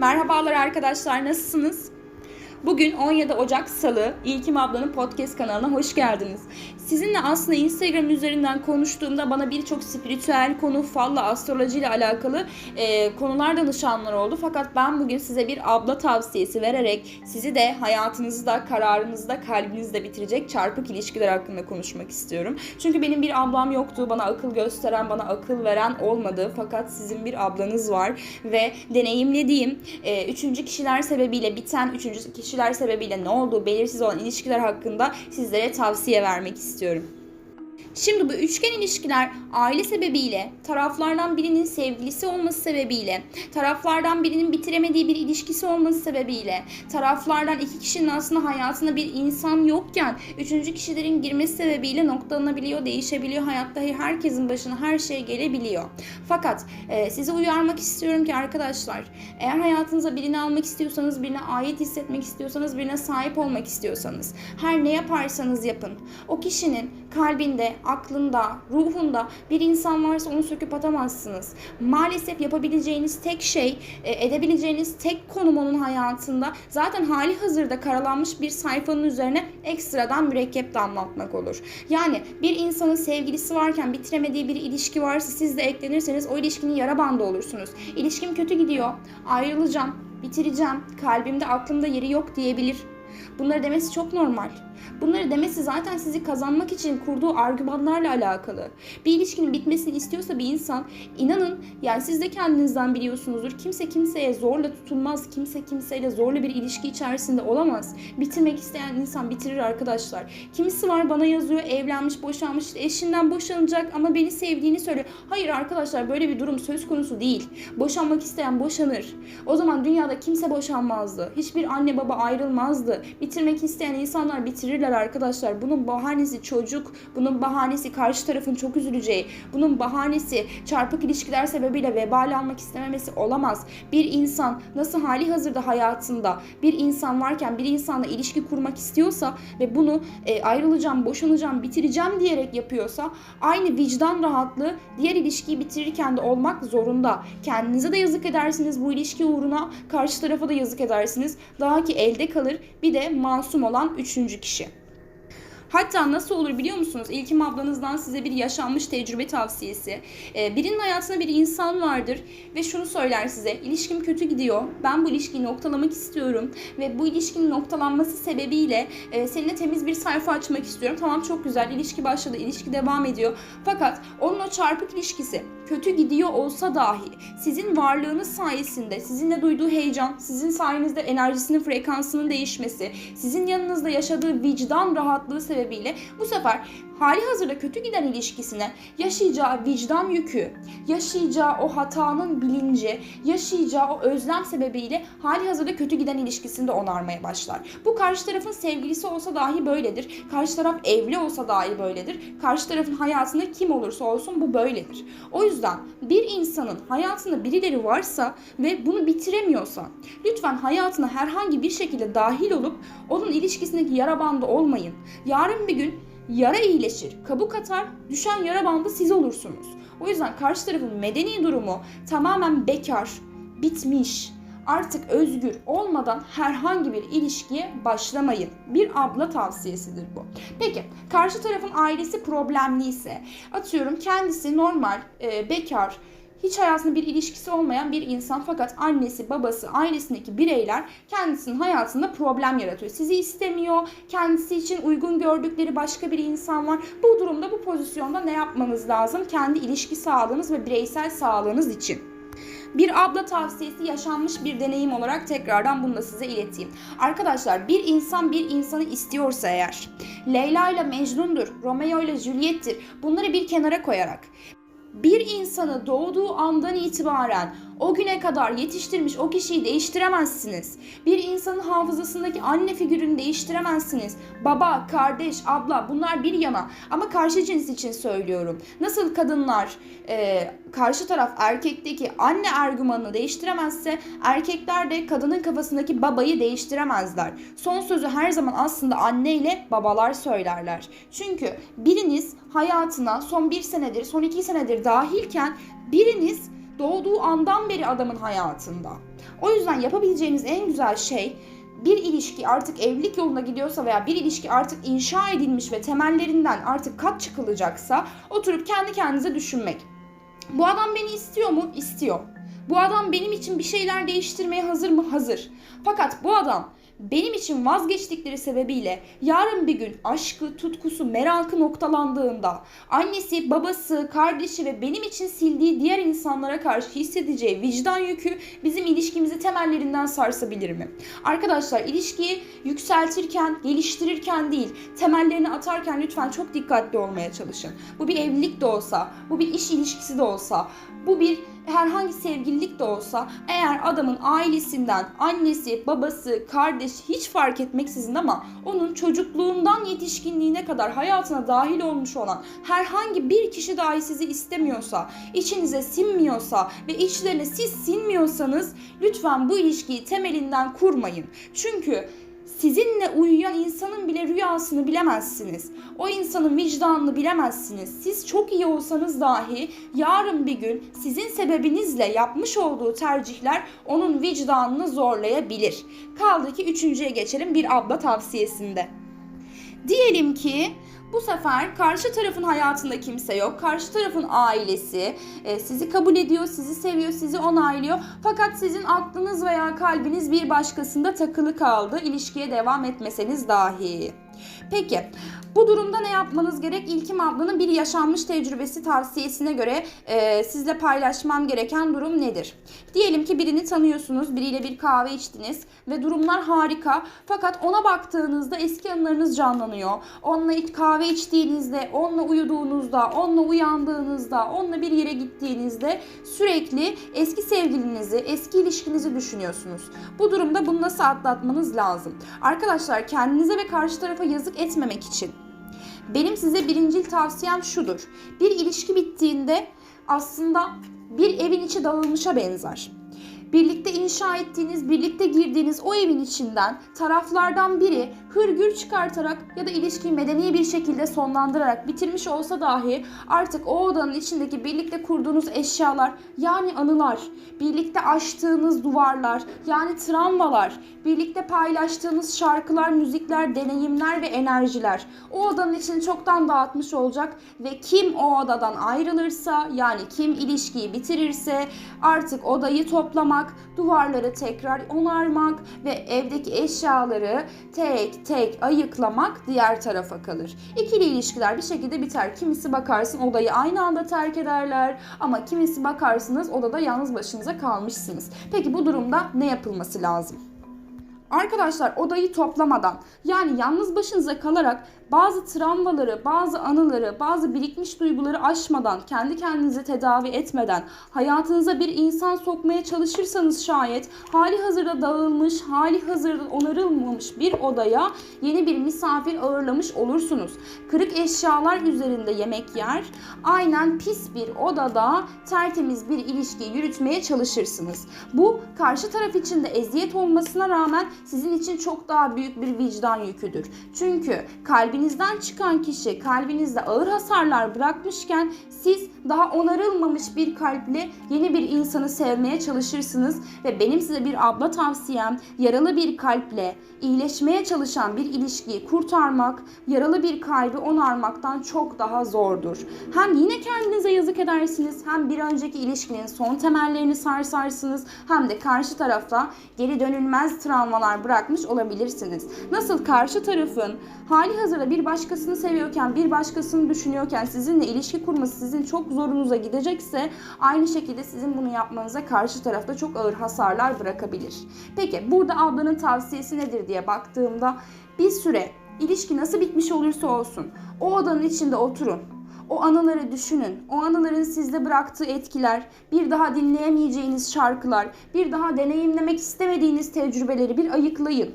Merhabalar arkadaşlar, nasılsınız? Bugün 17 Ocak Salı, İlkim ablanın podcast kanalına hoş geldiniz. Sizinle aslında Instagram üzerinden konuştuğumda bana birçok spiritüel konu, falla, astroloji ile alakalı e, konular danışanlar oldu. Fakat ben bugün size bir abla tavsiyesi vererek sizi de hayatınızda, kararınızda, kalbinizde bitirecek çarpık ilişkiler hakkında konuşmak istiyorum. Çünkü benim bir ablam yoktu, bana akıl gösteren, bana akıl veren olmadı. Fakat sizin bir ablanız var ve deneyimlediğim e, üçüncü kişiler sebebiyle biten, üçüncü kişiler sebebiyle ne olduğu belirsiz olan ilişkiler hakkında sizlere tavsiye vermek istiyorum. Şimdi bu üçgen ilişkiler aile sebebiyle, taraflardan birinin sevgilisi olması sebebiyle, taraflardan birinin bitiremediği bir ilişkisi olması sebebiyle, taraflardan iki kişinin aslında hayatında bir insan yokken üçüncü kişilerin girmesi sebebiyle noktalanabiliyor, değişebiliyor. Hayatta herkesin başına her şey gelebiliyor. Fakat e, sizi uyarmak istiyorum ki arkadaşlar, eğer hayatınıza birini almak istiyorsanız, birine ait hissetmek istiyorsanız, birine sahip olmak istiyorsanız, her ne yaparsanız yapın, o kişinin kalbinde, aklında, ruhunda bir insan varsa onu söküp atamazsınız. Maalesef yapabileceğiniz tek şey, e, edebileceğiniz tek konum onun hayatında zaten hali hazırda karalanmış bir sayfanın üzerine ekstradan mürekkep damlatmak olur. Yani bir insanın sevgilisi varken bitiremediği bir ilişki varsa siz de eklenirseniz o ilişkinin yara bandı olursunuz. İlişkim kötü gidiyor, ayrılacağım, bitireceğim, kalbimde aklımda yeri yok diyebilir. Bunları demesi çok normal. Bunları demesi zaten sizi kazanmak için kurduğu argümanlarla alakalı. Bir ilişkinin bitmesini istiyorsa bir insan inanın yani siz de kendinizden biliyorsunuzdur. Kimse kimseye zorla tutulmaz. Kimse kimseyle zorla bir ilişki içerisinde olamaz. Bitirmek isteyen insan bitirir arkadaşlar. Kimisi var bana yazıyor evlenmiş boşanmış eşinden boşanacak ama beni sevdiğini söylüyor. Hayır arkadaşlar böyle bir durum söz konusu değil. Boşanmak isteyen boşanır. O zaman dünyada kimse boşanmazdı. Hiçbir anne baba ayrılmazdı. Bitirmek isteyen insanlar bitirirler arkadaşlar. Bunun bahanesi çocuk, bunun bahanesi karşı tarafın çok üzüleceği, bunun bahanesi çarpık ilişkiler sebebiyle vebal almak istememesi olamaz. Bir insan nasıl hali hazırda hayatında bir insan varken bir insanla ilişki kurmak istiyorsa ve bunu e, ayrılacağım, boşanacağım, bitireceğim diyerek yapıyorsa aynı vicdan rahatlığı diğer ilişkiyi bitirirken de olmak zorunda. Kendinize de yazık edersiniz bu ilişki uğruna, karşı tarafa da yazık edersiniz. Daha ki elde kalır bir de masum olan üçüncü kişi. Hatta nasıl olur biliyor musunuz? İlkim ablanızdan size bir yaşanmış tecrübe tavsiyesi. Ee, birinin hayatında bir insan vardır ve şunu söyler size. İlişkim kötü gidiyor. Ben bu ilişkiyi noktalamak istiyorum ve bu ilişkinin noktalanması sebebiyle e, seninle temiz bir sayfa açmak istiyorum. Tamam çok güzel. İlişki başladı. ilişki devam ediyor. Fakat onun o çarpık ilişkisi kötü gidiyor olsa dahi sizin varlığınız sayesinde sizinle duyduğu heyecan, sizin sayenizde enerjisinin frekansının değişmesi, sizin yanınızda yaşadığı vicdan rahatlığı sebebiyle bu sefer hali hazırda kötü giden ilişkisine yaşayacağı vicdan yükü, yaşayacağı o hatanın bilinci, yaşayacağı o özlem sebebiyle hali hazırda kötü giden ilişkisinde onarmaya başlar. Bu karşı tarafın sevgilisi olsa dahi böyledir. Karşı taraf evli olsa dahi böyledir. Karşı tarafın hayatında kim olursa olsun bu böyledir. O yüzden bir insanın hayatında birileri varsa ve bunu bitiremiyorsa lütfen hayatına herhangi bir şekilde dahil olup onun ilişkisindeki yara bandı olmayın. Yarın bir gün yara iyileşir, kabuk atar, düşen yara bandı siz olursunuz. O yüzden karşı tarafın medeni durumu tamamen bekar, bitmiş, artık özgür olmadan herhangi bir ilişkiye başlamayın. Bir abla tavsiyesidir bu. Peki karşı tarafın ailesi problemli ise atıyorum kendisi normal, e, bekar, hiç hayatında bir ilişkisi olmayan bir insan fakat annesi, babası, ailesindeki bireyler kendisinin hayatında problem yaratıyor. Sizi istemiyor, kendisi için uygun gördükleri başka bir insan var. Bu durumda bu pozisyonda ne yapmanız lazım? Kendi ilişki sağlığınız ve bireysel sağlığınız için. Bir abla tavsiyesi yaşanmış bir deneyim olarak tekrardan bunu da size ileteyim. Arkadaşlar bir insan bir insanı istiyorsa eğer Leyla ile Mecnun'dur, Romeo ile Juliet'tir bunları bir kenara koyarak bir insanı doğduğu andan itibaren o güne kadar yetiştirmiş o kişiyi değiştiremezsiniz. Bir insanın hafızasındaki anne figürünü değiştiremezsiniz. Baba, kardeş, abla bunlar bir yana ama karşı cins için söylüyorum. Nasıl kadınlar e, karşı taraf erkekteki anne argümanını değiştiremezse erkekler de kadının kafasındaki babayı değiştiremezler. Son sözü her zaman aslında anne ile babalar söylerler. Çünkü biriniz hayatına son bir senedir, son iki senedir dahilken biriniz doğduğu andan beri adamın hayatında. O yüzden yapabileceğiniz en güzel şey bir ilişki artık evlilik yoluna gidiyorsa veya bir ilişki artık inşa edilmiş ve temellerinden artık kat çıkılacaksa oturup kendi kendinize düşünmek. Bu adam beni istiyor mu? İstiyor. Bu adam benim için bir şeyler değiştirmeye hazır mı? Hazır. Fakat bu adam benim için vazgeçtikleri sebebiyle yarın bir gün aşkı, tutkusu, merakı noktalandığında annesi, babası, kardeşi ve benim için sildiği diğer insanlara karşı hissedeceği vicdan yükü bizim ilişkimizi temellerinden sarsabilir mi? Arkadaşlar ilişkiyi yükseltirken, geliştirirken değil, temellerini atarken lütfen çok dikkatli olmaya çalışın. Bu bir evlilik de olsa, bu bir iş ilişkisi de olsa, bu bir herhangi sevgililik de olsa eğer adamın ailesinden annesi, babası, kardeş hiç fark etmeksizin ama onun çocukluğundan yetişkinliğine kadar hayatına dahil olmuş olan herhangi bir kişi dahi sizi istemiyorsa, içinize sinmiyorsa ve içlerine siz sinmiyorsanız lütfen bu ilişkiyi temelinden kurmayın. Çünkü Sizinle uyuyan insanın bile rüyasını bilemezsiniz. O insanın vicdanını bilemezsiniz. Siz çok iyi olsanız dahi yarın bir gün sizin sebebinizle yapmış olduğu tercihler onun vicdanını zorlayabilir. Kaldı ki üçüncüye geçelim bir abla tavsiyesinde. Diyelim ki bu sefer karşı tarafın hayatında kimse yok. Karşı tarafın ailesi e, sizi kabul ediyor, sizi seviyor, sizi onaylıyor. Fakat sizin aklınız veya kalbiniz bir başkasında takılı kaldı. İlişkiye devam etmeseniz dahi. Peki bu durumda ne yapmanız gerek? İlkim ablanın bir yaşanmış tecrübesi tavsiyesine göre e, sizle paylaşmam gereken durum nedir? Diyelim ki birini tanıyorsunuz, biriyle bir kahve içtiniz ve durumlar harika. Fakat ona baktığınızda eski anılarınız canlanıyor. Onunla kahve içtiğinizde, onunla uyuduğunuzda, onunla uyandığınızda, onunla bir yere gittiğinizde sürekli eski sevgilinizi, eski ilişkinizi düşünüyorsunuz. Bu durumda bunu nasıl atlatmanız lazım? Arkadaşlar kendinize ve karşı tarafa yazık etmemek için benim size birincil tavsiyem şudur. Bir ilişki bittiğinde aslında bir evin içi dağılmışa benzer. Birlikte inşa ettiğiniz, birlikte girdiğiniz o evin içinden taraflardan biri hırgür çıkartarak ya da ilişkiyi medeni bir şekilde sonlandırarak bitirmiş olsa dahi artık o odanın içindeki birlikte kurduğunuz eşyalar yani anılar, birlikte aştığınız duvarlar yani travmalar, birlikte paylaştığınız şarkılar, müzikler, deneyimler ve enerjiler o odanın içini çoktan dağıtmış olacak ve kim o odadan ayrılırsa yani kim ilişkiyi bitirirse artık odayı toplamak, duvarları tekrar onarmak ve evdeki eşyaları tek tek ayıklamak diğer tarafa kalır. İkili ilişkiler bir şekilde biter. Kimisi bakarsın odayı aynı anda terk ederler ama kimisi bakarsınız odada yalnız başınıza kalmışsınız. Peki bu durumda ne yapılması lazım? Arkadaşlar odayı toplamadan yani yalnız başınıza kalarak bazı travmaları, bazı anıları, bazı birikmiş duyguları aşmadan, kendi kendinizi tedavi etmeden hayatınıza bir insan sokmaya çalışırsanız şayet hali hazırda dağılmış, hali hazırda onarılmamış bir odaya yeni bir misafir ağırlamış olursunuz. Kırık eşyalar üzerinde yemek yer, aynen pis bir odada tertemiz bir ilişki yürütmeye çalışırsınız. Bu karşı taraf için de eziyet olmasına rağmen sizin için çok daha büyük bir vicdan yüküdür. Çünkü kalbinizden çıkan kişi kalbinizde ağır hasarlar bırakmışken siz daha onarılmamış bir kalple yeni bir insanı sevmeye çalışırsınız ve benim size bir abla tavsiyem yaralı bir kalple iyileşmeye çalışan bir ilişkiyi kurtarmak, yaralı bir kalbi onarmaktan çok daha zordur. Hem yine kendinize yazık edersiniz, hem bir önceki ilişkinin son temellerini sarsarsınız, hem de karşı tarafta geri dönülmez travmalar bırakmış olabilirsiniz. Nasıl karşı tarafın hali hazırda bir başkasını seviyorken, bir başkasını düşünüyorken sizinle ilişki kurması sizin çok zorunuza gidecekse aynı şekilde sizin bunu yapmanıza karşı tarafta çok ağır hasarlar bırakabilir. Peki burada ablanın tavsiyesi nedir diye baktığımda bir süre ilişki nasıl bitmiş olursa olsun o odanın içinde oturun. O anıları düşünün. O anıların sizde bıraktığı etkiler, bir daha dinleyemeyeceğiniz şarkılar, bir daha deneyimlemek istemediğiniz tecrübeleri bir ayıklayın.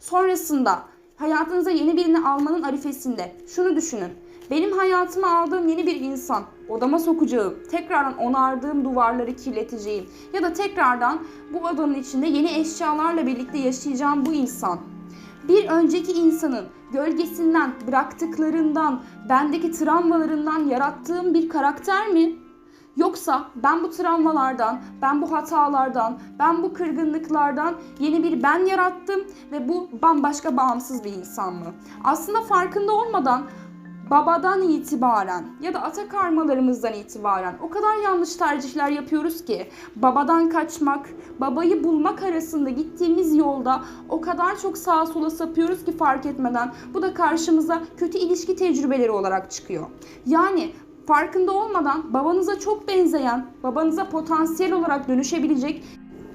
Sonrasında hayatınıza yeni birini almanın arifesinde şunu düşünün. Benim hayatıma aldığım yeni bir insan, odama sokacağım, tekrardan onardığım duvarları kirleteceğim ya da tekrardan bu odanın içinde yeni eşyalarla birlikte yaşayacağım bu insan. Bir önceki insanın gölgesinden, bıraktıklarından, bendeki travmalarından yarattığım bir karakter mi? Yoksa ben bu travmalardan, ben bu hatalardan, ben bu kırgınlıklardan yeni bir ben yarattım ve bu bambaşka bağımsız bir insan mı? Aslında farkında olmadan babadan itibaren ya da ata karmalarımızdan itibaren o kadar yanlış tercihler yapıyoruz ki babadan kaçmak, babayı bulmak arasında gittiğimiz yolda o kadar çok sağa sola sapıyoruz ki fark etmeden bu da karşımıza kötü ilişki tecrübeleri olarak çıkıyor. Yani farkında olmadan babanıza çok benzeyen, babanıza potansiyel olarak dönüşebilecek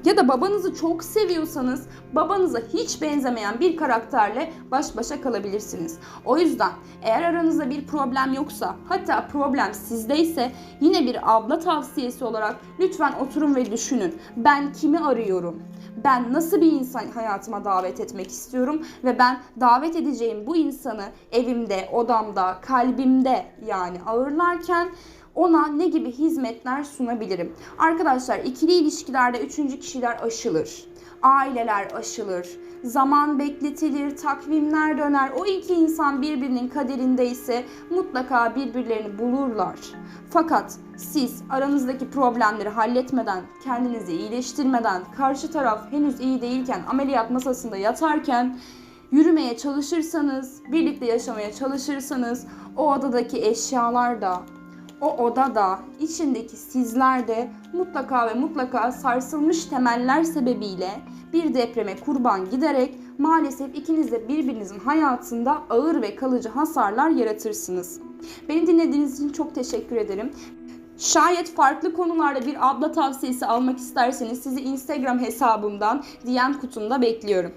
ya da babanızı çok seviyorsanız babanıza hiç benzemeyen bir karakterle baş başa kalabilirsiniz. O yüzden eğer aranızda bir problem yoksa hatta problem sizdeyse yine bir abla tavsiyesi olarak lütfen oturun ve düşünün. Ben kimi arıyorum? Ben nasıl bir insan hayatıma davet etmek istiyorum ve ben davet edeceğim bu insanı evimde, odamda, kalbimde yani ağırlarken ona ne gibi hizmetler sunabilirim? Arkadaşlar ikili ilişkilerde üçüncü kişiler aşılır. Aileler aşılır. Zaman bekletilir, takvimler döner. O iki insan birbirinin kaderindeyse mutlaka birbirlerini bulurlar. Fakat siz aranızdaki problemleri halletmeden, kendinizi iyileştirmeden, karşı taraf henüz iyi değilken, ameliyat masasında yatarken yürümeye çalışırsanız, birlikte yaşamaya çalışırsanız o odadaki eşyalar da o oda da, içindeki sizler de mutlaka ve mutlaka sarsılmış temeller sebebiyle bir depreme kurban giderek maalesef ikiniz de birbirinizin hayatında ağır ve kalıcı hasarlar yaratırsınız. Beni dinlediğiniz için çok teşekkür ederim. Şayet farklı konularda bir abla tavsiyesi almak isterseniz sizi Instagram hesabımdan DM kutumda bekliyorum.